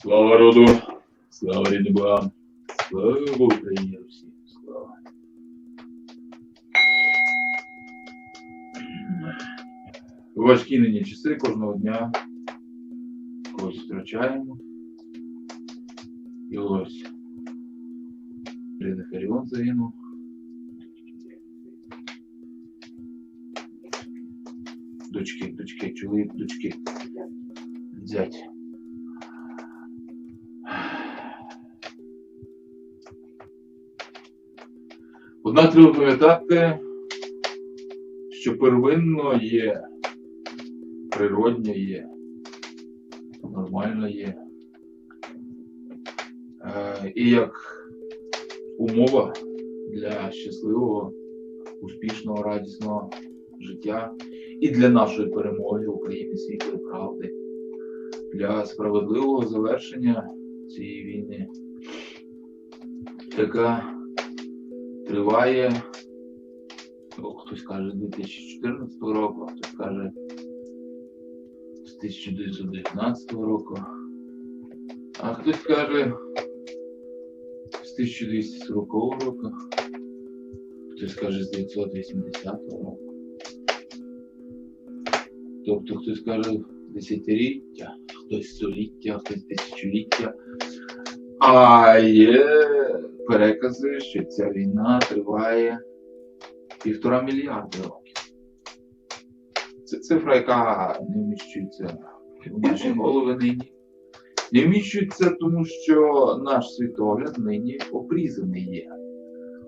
Слава роду, слава рідним богам, слава Україні Русі, слава. Важкі нині часи кожного дня когось втрачаємо. І ось Рідний Харіон загинув. Дочки, дочки, чоловік, дочки. Зять. Однак треба пам'ятати, що первинно є, природньо є, нормально є. Е, І як умова для щасливого, успішного, радісного життя і для нашої перемоги України світлої правди, для справедливого завершення цієї війни, яка триває, хтось каже, з 2014 року, а хтось каже з 1919 року, а хтось каже з 1240 року, хтось каже з 980 року. Тобто хтось каже десятиліття, хтось століття, хтось тисячоліття. А є перекази, що ця війна триває півтора мільярда років. Це цифра, яка не вміщується в наші голови нині. Не вміщується, тому що наш світогляд нині обрізаний є.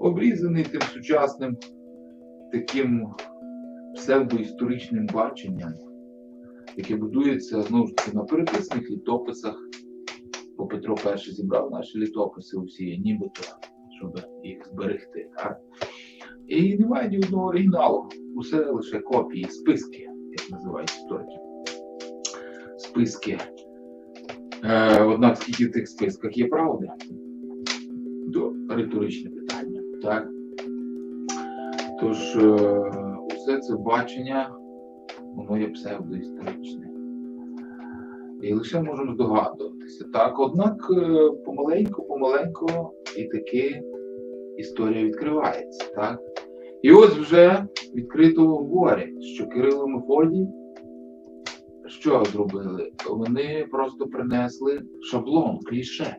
Обрізаний тим сучасним таким псевдоісторичним баченням, яке будується знову ж таки на переписних літописах. Бо Петро І зібрав наші літописи усі, нібито, щоб їх зберегти. Так? І немає ні одного оригіналу. Усе лише копії, списки, як називають історики. Списки. Е, однак скільки в тих списках є правди? До риторичне питання. Так? Тож, е, усе це бачення, воно є псевдоісторичне. І лише можемо здогадуватися. Так, однак е, помаленьку, помаленьку і таки історія відкривається. Так? І ось вже відкрито говорять, що Кирило Мефодій що зробили? Вони просто принесли шаблон, кліше,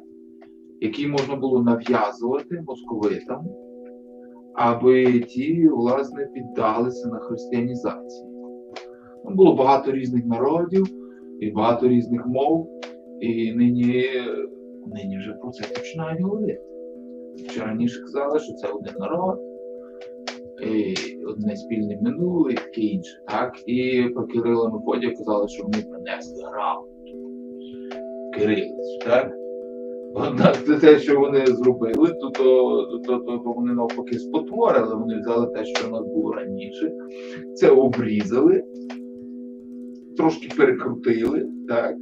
який можна було нав'язувати московитам, аби ті, власне, піддалися на християнізацію. Було багато різних народів і багато різних мов, і нині, нині вже про це починають говорити. Ще раніше казали, що це один народ, і одне спільне минуле і таке інше. Так? І про Кирила Мефодія казали, що вони принесли грамоту. Кирилицю, так? Однак це те, що вони зробили, то, то, то, то, то вони навпаки спотворили, вони взяли те, що в нас було раніше, це обрізали, трошки перекрутили, так?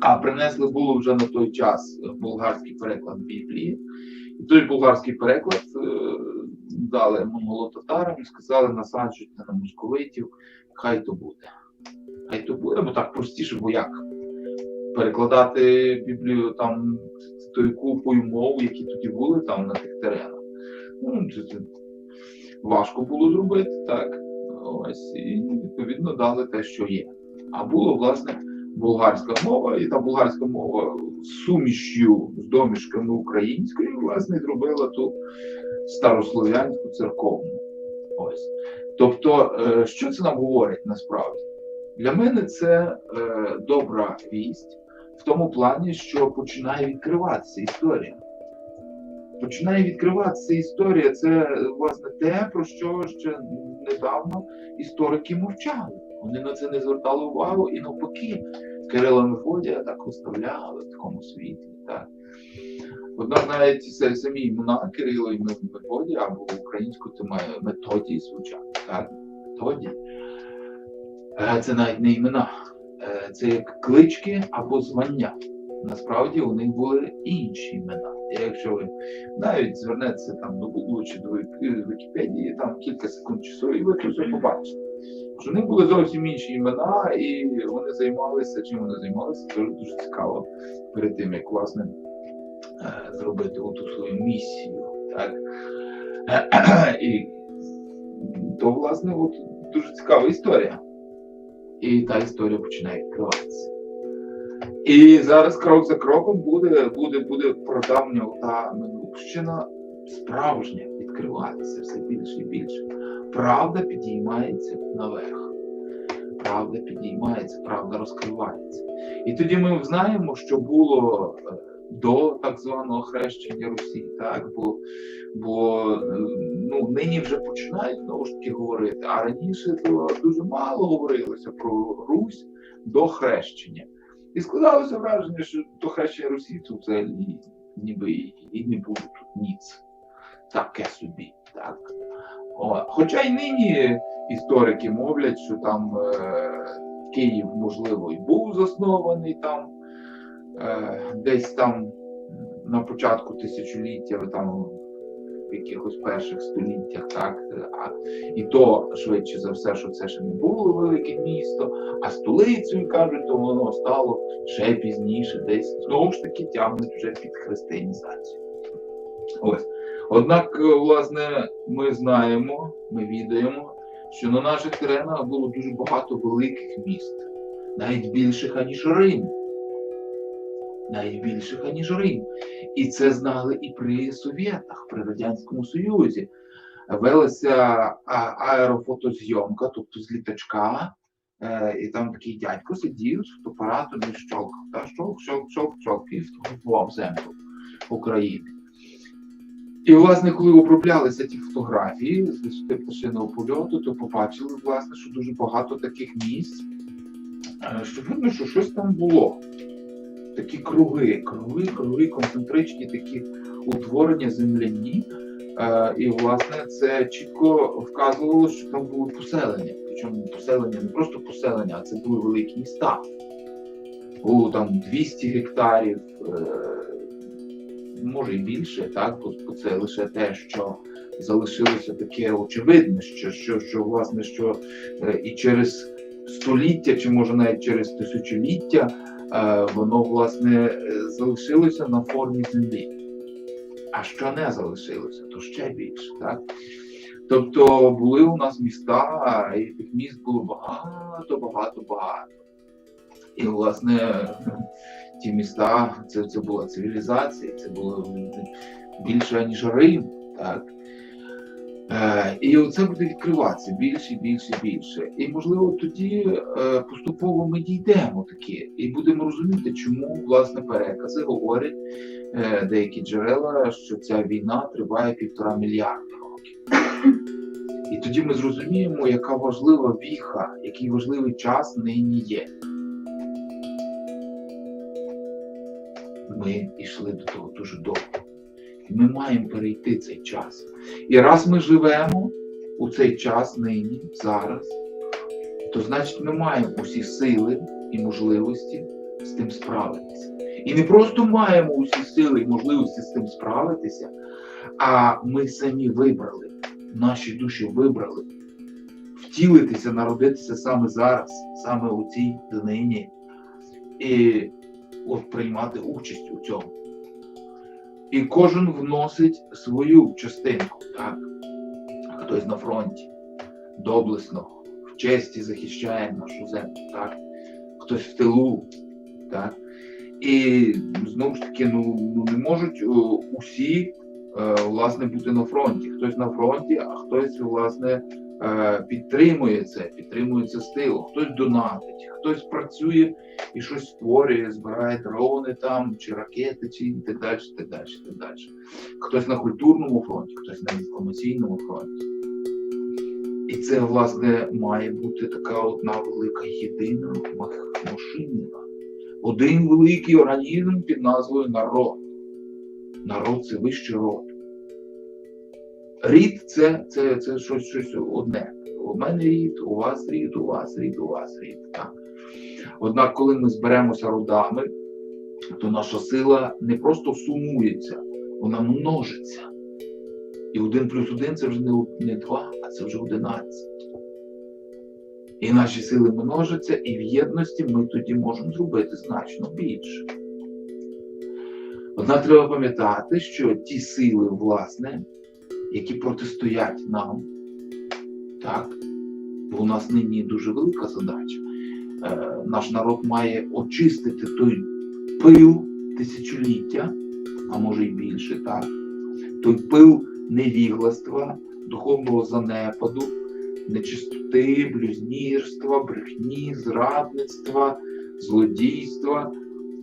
А принесли було вже на той час болгарський переклад Біблії. І той болгарський переклад е, дали монголо-татарам і сказали, насаджуйте на московитів, хай то буде. Хай то буде, бо так простіше, бо як? Перекладати Біблію там тою купою мов, які тоді були там на тих теренах. Ну, важко було зробити, так. Ось, і відповідно дали те, що є. А було, власне, болгарська мова, і та болгарська мова сумішю з домішками українською, власне, зробила ту старослов'янську церковну. Ось. Тобто, е, що це нам говорить насправді? Для мене це е, добра вість в тому плані, що починає відкриватися історія. Починає відкриватися історія. Це власне те, про що ще недавно історики мовчали. Вони на це не звертали увагу і навпаки, Кирила Мефодія так виставляли в такому світлі. Так. Однак навіть самі імена Кирило і Мефодія, або українською це має методії звучати. Так? Методії. Це навіть не імена, це як клички або звання. Насправді у них були інші імена. Якщо ви навіть звернетеся там до Google чи до Вікіпедії, там кілька секунд часу, і ви це все побачите. Що них були зовсім інші імена, і вони займалися, чим вони займалися, це дуже цікаво перед тим, як власне е, зробити оту свою місію. Так? І то, власне, от дуже цікава історія. І та історія починає відкриватися. І зараз крок за кроком буде, буде, буде прадавня та минувщина справжня відкриватися все більше і більше. Правда підіймається наверх. Правда підіймається, правда розкривається. І тоді ми знаємо, що було е, до так званого хрещення Русі, так бо, бо е, ну, нині вже починають знову ж таки говорити. А раніше то дуже мало говорилося про Русь до хрещення. І складалося враження, що до хрещення Русі це взагалі ніби і не було тут ніц. Таке собі. так. О, хоча й нині історики мовлять, що там е, Київ, можливо, і був заснований там е, десь там на початку тисячоліття, там в якихось перших століттях, так, а, і то швидше за все, що це ще не було велике місто, а столицею кажуть, то воно стало ще пізніше, десь знову ж таки тягнуть вже під християнізацію. Ось. Однак, е, власне, ми знаємо, ми відаємо, що на наших теренах було дуже багато великих міст, навіть більших, аніж Рим. Навіть більших, аніж Рим. І це знали і при Совєтах, при Радянському Союзі. Велася аерофотозйомка, тобто з літачка, е, і там такий дядько сидів з фотоапаратом і щолкав, та щолк, щолк, щолк, щолк, і фотографував землю України. І, власне, коли оброблялися ті фотографії з висоти пташиного польоту, то побачили, власне, що дуже багато таких місць, е, що видно, що щось там було. Такі круги, круги, круги, концентричні такі утворення земляні. Е, І, власне, це чітко вказувало, що там були поселення. Причому поселення не просто поселення, а це були великі міста. Було там 200 гектарів, е, може і більше, так, бо це лише те, що залишилося таке очевидне, що, що, що власне, що е, і через століття, чи може навіть через тисячоліття, воно власне е, залишилося на формі землі. А що не залишилося, то ще більше, так? Тобто були у нас міста, і тих міст було багато, багато, багато. І, власне, ті міста, це, це була цивілізація, це було більше, ніж Рим. Так? Е, і оце буде відкриватися більше, більше, більше. І, можливо, тоді е, поступово ми дійдемо таки і будемо розуміти, чому власне перекази говорять е, деякі джерела, що ця війна триває півтора мільярда років. І тоді ми зрозуміємо, яка важлива віха, який важливий час нині є. Ми йшли до того дуже довго. Ми маємо перейти цей час. І раз ми живемо у цей час нині, зараз, то значить ми маємо усі сили і можливості з тим справитися. І не просто маємо усі сили і можливості з тим справитися, а ми самі вибрали, наші душі вибрали втілитися, народитися саме зараз, саме у цій днині, і от приймати участь у цьому. І кожен вносить свою частинку, так? Хтось на фронті, доблесно, в честі захищає нашу землю, так? Хтось в тилу, так? І знову ж таки, ну, ну не можуть е, усі е, власне бути на фронті. Хтось на фронті, а хтось, власне, підтримує це, підтримує це з тилу, хтось донатить, хтось працює і щось створює, збирає дрони там, чи ракети, чи і так далі, так далі, так далі. Хтось на культурному фронті, хтось на інформаційному фронті. І це, власне, має бути така одна велика єдина машина. Один великий організм під назвою народ. Народ це вищий род. Рід це, це, це щось, щось одне. У мене рід, у вас рід, у вас рід, у вас рід. Так. Однак, коли ми зберемося родами, то наша сила не просто сумується, вона множиться. І один плюс один це вже не, два, а це вже одинадцять. І наші сили множаться, і в єдності ми тоді можемо зробити значно більше. Однак треба пам'ятати, що ті сили, власне, які протистоять нам, так, бо у нас нині дуже велика задача. Е, наш народ має очистити той пил тисячоліття, а може й більше, так, той пил невігластва, духовного занепаду, нечистоти, блюзнірства, брехні, зрадництва, злодійства,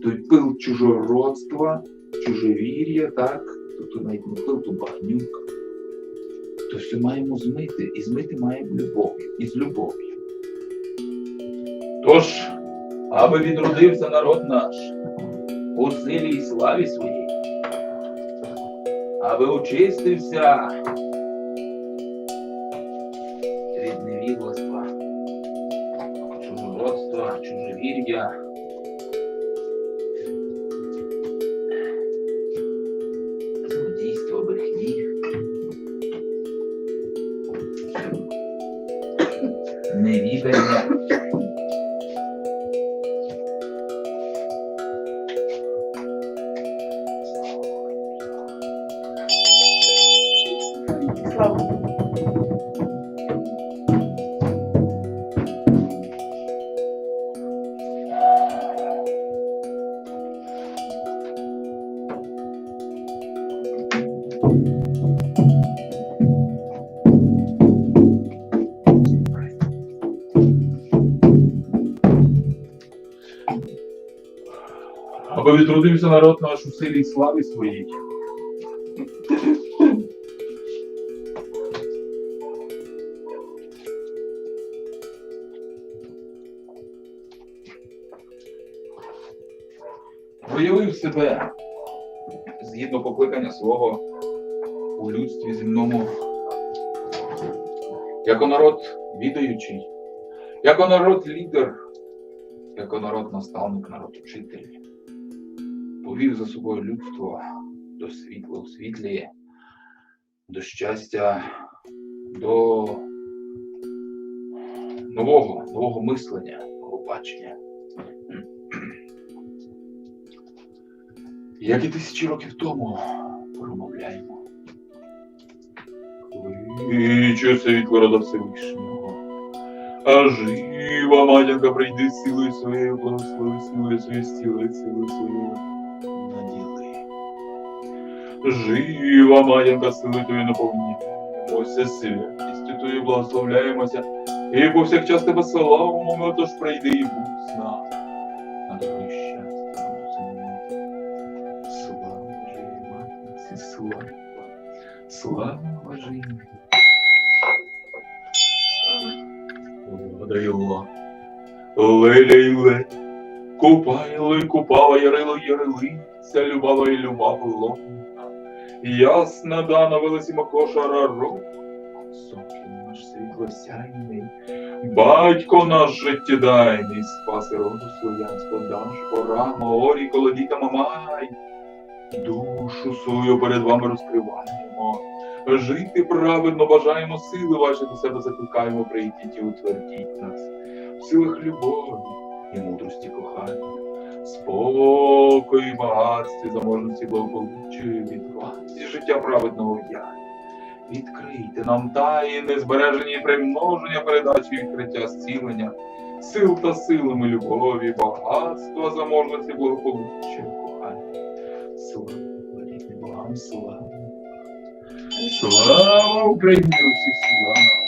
той пил чужородства, чужовір'я, так, тобто навіть не пил, то багнюка. То все маємо змити, і змити маємо любов'ю, і з любов'ю. Тож, аби відродився народ наш у силі і славі своїй, аби очистився Аби відродився народ наш у силі і славі своїй. Проявив себе згідно покликання свого у людстві земному, як народ відаючий, як народ лідер, як народ наставник, народ учитель повів за собою людство до світла у світлі, до щастя, до нового, нового мислення, нового бачення. Як і тисячі років тому промовляємо. Кличе світло рода Всевишнього. А жива матінка прийди силою своєю, благослови силою своєю, стілить силою своєю наділи. Жива матінка сили Твої наповніться святістю Твою благословляємося, і повсякчас тебе славимо, ми отож прийди і будь з нами. Леля й лель. Купайло й купала ярило ярилиця, любала й любавило. Ясна дана велисіма кошара рок, сокіл наш світлосяйний, батько наш життєдайний, спаси роду слов'янського даш, пора, маорі, колодіка мамай. Душу свою перед вами розкриваємо. Жити праведно бажаємо сили ваші до себе закликаємо, прийдіть і утвердіть нас силах любові і мудрості кохання, спокою, багатстві, заможності благополуччя від вас і життя праведного в'я. Відкрийте нам таїни, збереження і примноження, передачі відкриття зцілення, сил та силами любові, багатства, заможності, благополуччя, кохання. Слава рідним вам, слава. Слава Україні, усі слава!